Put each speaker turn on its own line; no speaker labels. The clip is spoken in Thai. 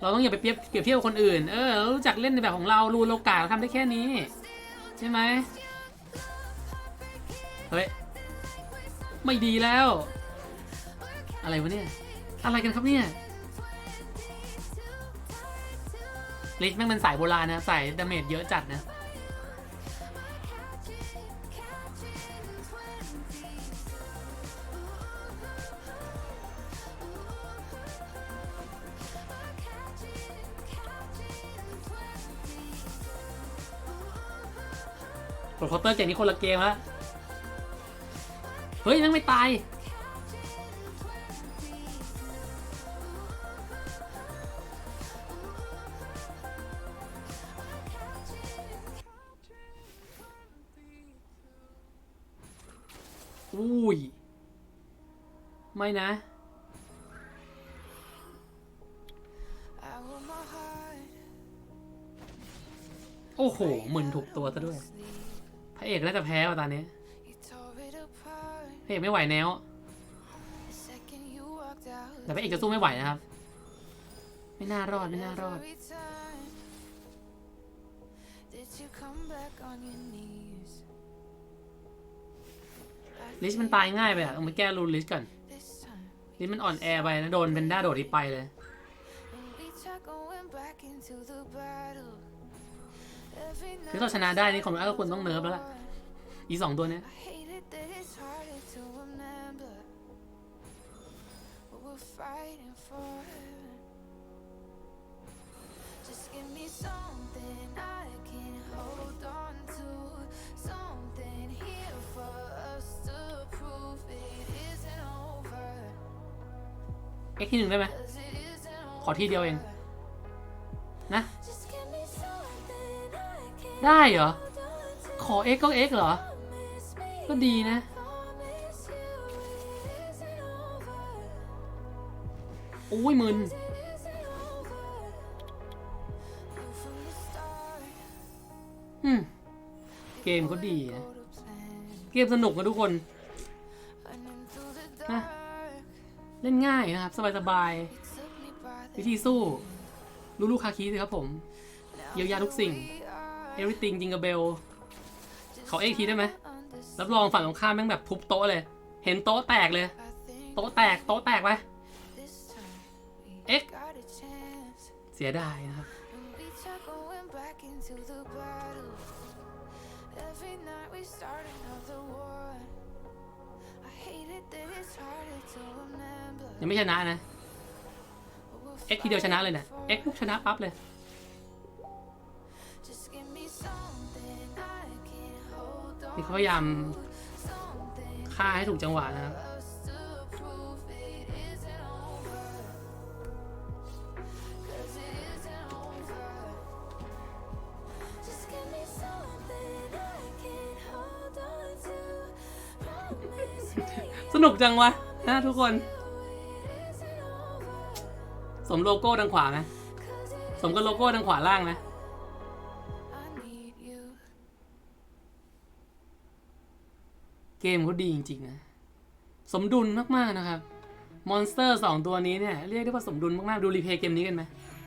เราต้องอย่าไปเปรียบเปรียบเทียบกับคนอื่น เออรู้จักเล่นในแบบของเรารูนโลกาเราทำได้แค่นี้ ใช่ไหมเฮ้ย ไม่ดีแล้ว อะไรวะเนี่ย อะไรกันครับเนี่ยลิชแม่งเป็นสายโบราณนะ สายดาเมจเยอะจัดนะ กดคาน์เตอร์เกมนี้คนละเกมละเฮ้ยนั่งไม่ตายอุ้ย ไม่นะ โอ้โหมึนถูกตัวซะด้วย พระเอกน่าจะแพ้ว่ะตอนนี้พระเอกไม่ไหวแล้วแต่พระเอกจะสู้ไม่ไหวนะครับ ไม่น่ารอดไม่น่ารอดลิชมันตายง่ายไปอะต้องไปแก้รูนลิชก่อนลิชมันอ่อนแอไปนะโดนเป็นด้าโดดที่ไปเลย คือเราชนะได้นี่ของเราก็ควรต้องเนิร์ฟแล้วล่ะ อีสองตัวเนี้ยเอ็กที่หนึ่งได้ไหมขอที่เดียวเอง นะ ได้เหรอ ขอ x ก็ x เหรอ ก็ดีนะ
โอ้
ยมึนฮึมเกมก็ดีนะ เกมสนุกนะทุกคนนะเล่นง่ายนะครับ สบายๆ วิธีสู้ รู้ลูกคาคีสิครับผม เยียวยาทุกสิ่ง everything จิงกับเบลขอเอ็กทีได้ไหมรับรองฝั่งตรงข้ามแม่งแบบทุบโต๊ะเลย เห็นโต๊ะแตกเลย โต๊ะแตกโต๊ะแตกไป X.
Got a chance.
เสียดายนะครับ
And we try going back into the battle. Every night we start another war. I hate it that it's harder to remember.
ยังไม่ชนะนะ
what we're
เอ็กทีเดียวชนะเลย
fighting
นะ
for.
เอ็กปุ๊บชนะปั๊บเลยี่เขาพยายามฆ่าให้ถูกจังหวะนะครับสนุกจังวะนะทุกคน สมโลโก้ทางขวาไหมสมกับโลโก้ทางขวาล่างไหม เกมเขาดีจริงๆนะ สมดุลมากๆนะครับ มอนสเตอร์สองตัวนี้เนี่ย เรียกได้ว่าสมดุลมากๆ ดูรีเพย์เกมนี้กันไหม